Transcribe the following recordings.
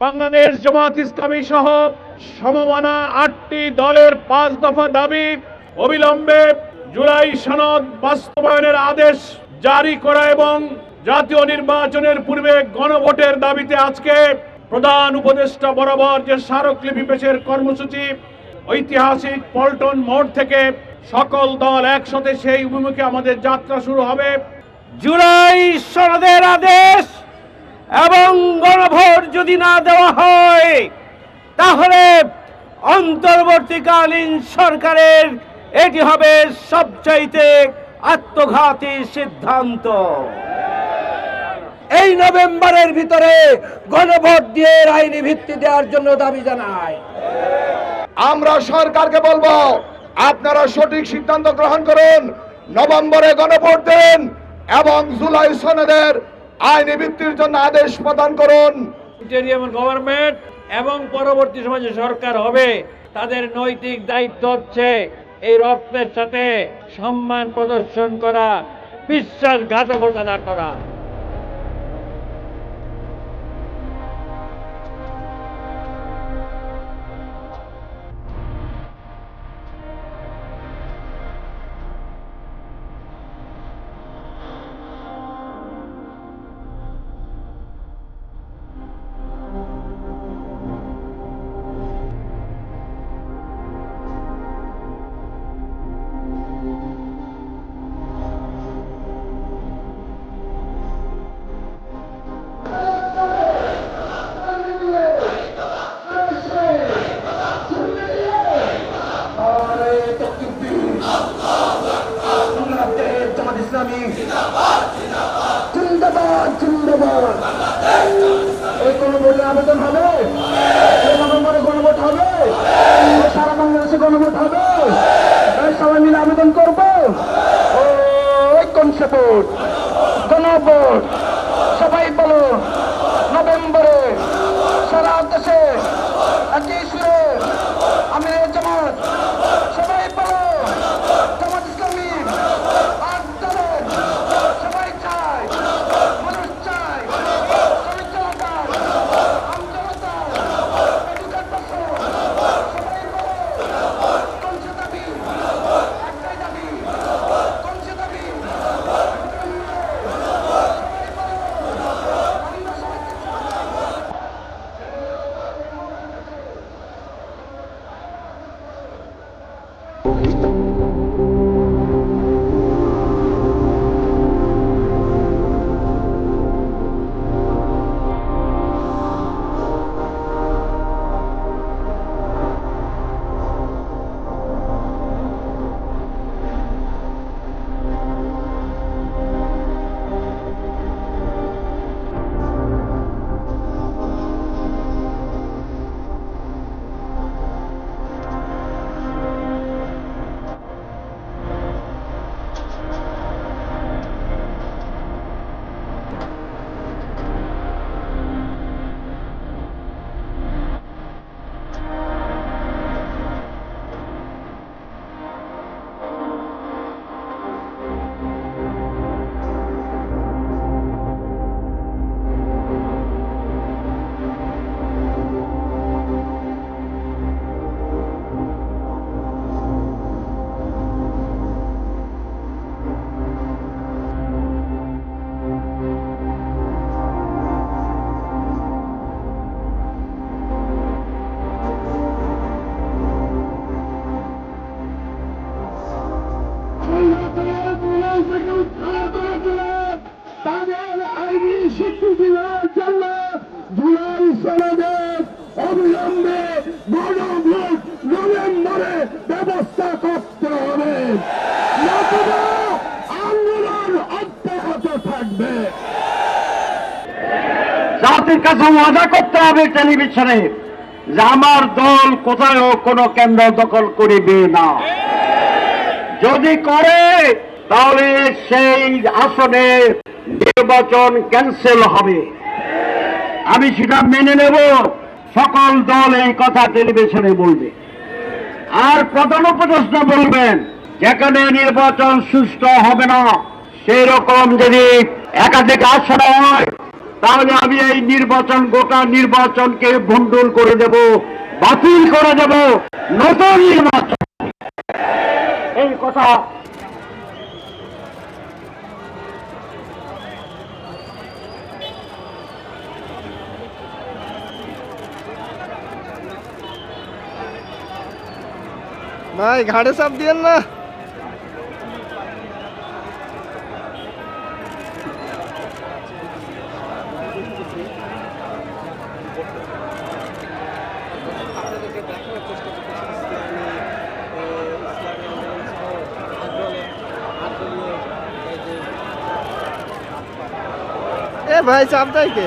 বাংলাদেশ জামাত ইসলামী সহ সমমানা আটটি দলের পাঁচ দফা দাবি অবিলম্বে জুলাই সনদ বাস্তবায়নের আদেশ জারি করা এবং জাতীয় নির্বাচনের পূর্বে গণভোটের দাবিতে আজকে প্রধান উপদেষ্টা বরাবর যে স্মারকলিপি পেশের কর্মসূচি, ঐতিহাসিক পল্টন মোড় থেকে সকল দল একসাথে সেই অভিমুখে আমাদের যাত্রা শুরু হবে। জুলাই সনদের আদেশ এবং গণভোট যদি না দেওয়া হয়, তাহলে অন্তর্বর্তীকালীন সরকারের এটি হবে সবচাইতে আত্মঘাতী সিদ্ধান্ত। এই নভেম্বরের ভিতরে গণভোট দিয়ে আইনি ভিত্তি দেওয়ার জন্য দাবি জানায়। আমরা সরকারকে বলব, আপনারা সঠিক সিদ্ধান্ত গ্রহণ করুন, নভেম্বরে গণভোট দেন এবং জুলাই সনদের আইনি ভিত্তির জন্য আদেশ প্রদান করুন। গভর্নমেন্ট এবং পরবর্তী সময় সরকার হবে, তাদের নৈতিক দায়িত্ব হচ্ছে এই রক্তের সাথে সম্মান প্রদর্শন করা, বিশ্বাসঘাতকতা না করা। জিন্দাবাদ এই গণভোটে আবেদন হবে? ব্যবস্থা করতে হবে। আন্দোলন অব্যাহত থাকবে। জাতির কাছে ওয়াদা করতে হবে টেলিভিশনে যে আমার দল কোথাও কোনো কেন্দ্র দখল করিবে না। যদি করে, তাহলে সেই আসনে নির্বাচন ক্যান্সেল হবে। আমি সেটা মেনে নেব। সকল দল এই কথা টেলিভিশনে বলবে। আর প্রধান উপদেষ্টা বলবেন, যেখানে নির্বাচন সুস্থ হবে না সেই রকম যদি একাধিক আসন হয়, তাহলে আমি এই নির্বাচন, গোটা নির্বাচনকে ভণ্ডুল করে দেব, বাতিল করে দেব নতুন নির্বাচন। এই কথা ভাই ঘাড়ে চাপ দিয়েন না। এ ভাই চাপ দেয় কে?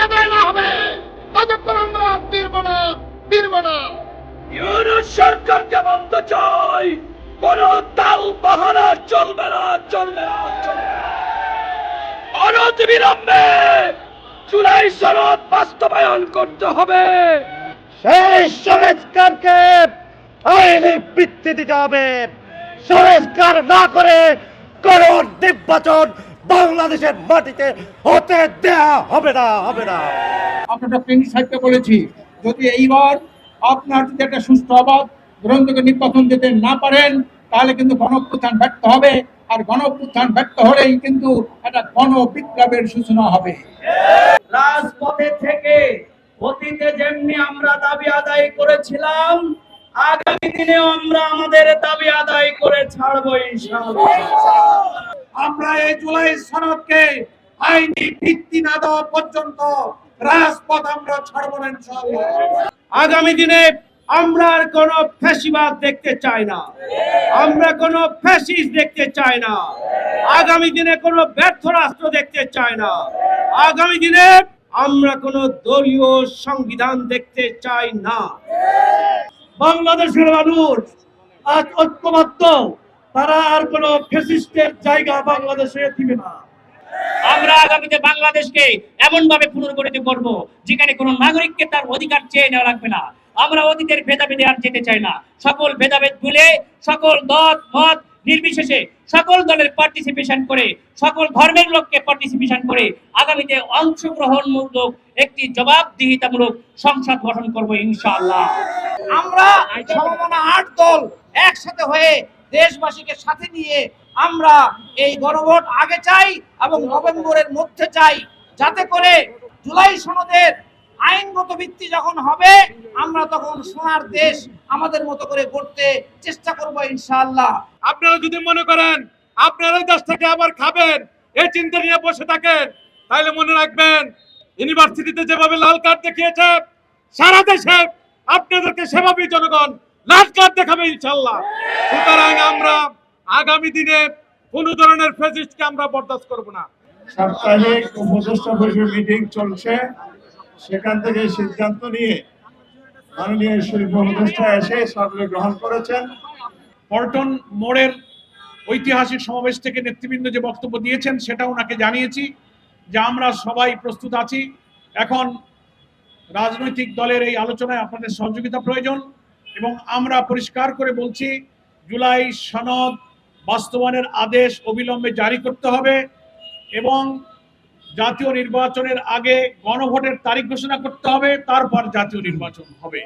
দাবি আদায় না হবে। ততক্ষণ আমরা ফিরব না ফিরব না ইউনুস সরকারকে বলতে চাই কোন তাল বাহানা চলবে না চলবে না চলবে না। অনতিবিলম্বে জুলাই সনদ বাস্তবায়ন করতে হবে। সেই সংস্কারকে আইনি বৃত্তি দিতে হবে। সংস্কার না করে কোন নির্বাচন বাংলাদেশের মাটিতে হতে দেয়া হবে না হবে না। আপনারা প্রেমী সাহিত্য বলেছি যদি এইবার আপনার যদি একটা সুষ্ঠু অবাধ গ্রহণযোগ্য নির্বাচন দিতে না পারেন তাহলে কিন্তু গণপ্রত্যান ব্যর্থ হবে আর গণপ্রত্যান ব্যর্থ হলেই কিন্তু একটা গণ বিপ্লবের সূচনা হবে। রাজপথে থেকে অতীতে যেমনি আমরা দাবি আদায় করেছিলাম আগামী দিনে আমরা আমাদের দাবি আদায় করে ছাড়বো ইনশাআল্লাহ। আমরা এই জুলাই সনদকে আইনি ভিত্তি না দেওয়া পর্যন্ত রাজপথ আমরা ছাড়বো না আগামী দিনে আমরা আর কোন ফ্যাসিবাদ দেখতে চাই না। আমরা কোন ফ্যাসিস দেখতে চাই না। আগামী দিনে কোন ব্যর্থ রাষ্ট্র দেখতে চাই না। আগামী দিনে আমরা কোন দলীয় সংবিধান দেখতে চাই না। বাংলাদেশের মানুষ আজ ঐক্যবদ্ধ। তারা আর কোন ফ্যাসিস্টের জায়গা বাংলাদেশে দিবে না। আমরা আগামীতে বাংলাদেশকে এমন ভাবে পুনর্গঠিত করব যেখানে কোনো নাগরিককে তার অধিকার চেয়ে নেওয়া লাগবে না। আমরা অতীতের ভেদাভেদে আর যেতে চাই না। সকল ভেদাভেদ ভুলে সকল দত মত নির্বিশেষে সকল দলের পার্টিসিপেশন করে সকল ধর্মের লোককে পার্টিসিপেশন করে আগামীতে অংশগ্রহণমূলক একটি জবাবদিহিতামূলক সংসদ গঠন করব ইনশাআল্লাহ। আমরা সমমনা আট দল একসাথে হয়ে দেশবাসীকে সাথে নিয়ে আমরা এই গণভোট আগে চাই এবং নভেম্বরের মধ্যে চাই। যাতে করে জুলাই সনদের আইনগত ভিত্তি যখন হবে, আমরা তখন সোনার দেশ আমাদের মতো করে করতে চেষ্টা করব ইনশাআল্লাহ। আপনারা যদি মনে করেন, আপনারা দেশ থেকে আবার খাবেন, এই চিন্তা নিয়ে বসে থাকেন, তাহলে মনে রাখবেন, ইউনিভার্সিটিতে যেভাবে লাল কার্ড দেখিয়েছে, সারা দেশে আপনাদেরকে সেভাবেই জনগণ কার্ড দেখাবে ইনশাল্লাহ সুতরাং আমরা আগামী দিনে কোন ধরনের ফেসিস্টকে আমরা বরদাস্ত করব না। সাপ্তাহিক উপদেষ্টা পরিষদ মিটিং চলছে। সেখান থেকে সিদ্ধান্ত নিয়ে মাননীয় শিল্প উপদেষ্টা এসে সরকার গ্রহণ করেছেন। পল্টন মোড়ের ঐতিহাসিক সমাবেশ থেকে নেতৃবৃন্দ যে বক্তব্য দিয়েছেন সেটা ওনাকে জানিয়েছি যে আমরা সবাই প্রস্তুত আছি। এখন রাজনৈতিক দলের এই আলোচনায় আপনাদের সহযোগিতা প্রয়োজন। এবং আমরা পরিষ্কার করে বলছি, জুলাই সনদ বাস্তবায়নের আদেশ অবিলম্বে জারি করতে হবে এবং জাতীয় নির্বাচনের আগে গণভোটের তারিখ ঘোষণা করতে হবে, তারপর জাতীয় নির্বাচন হবে।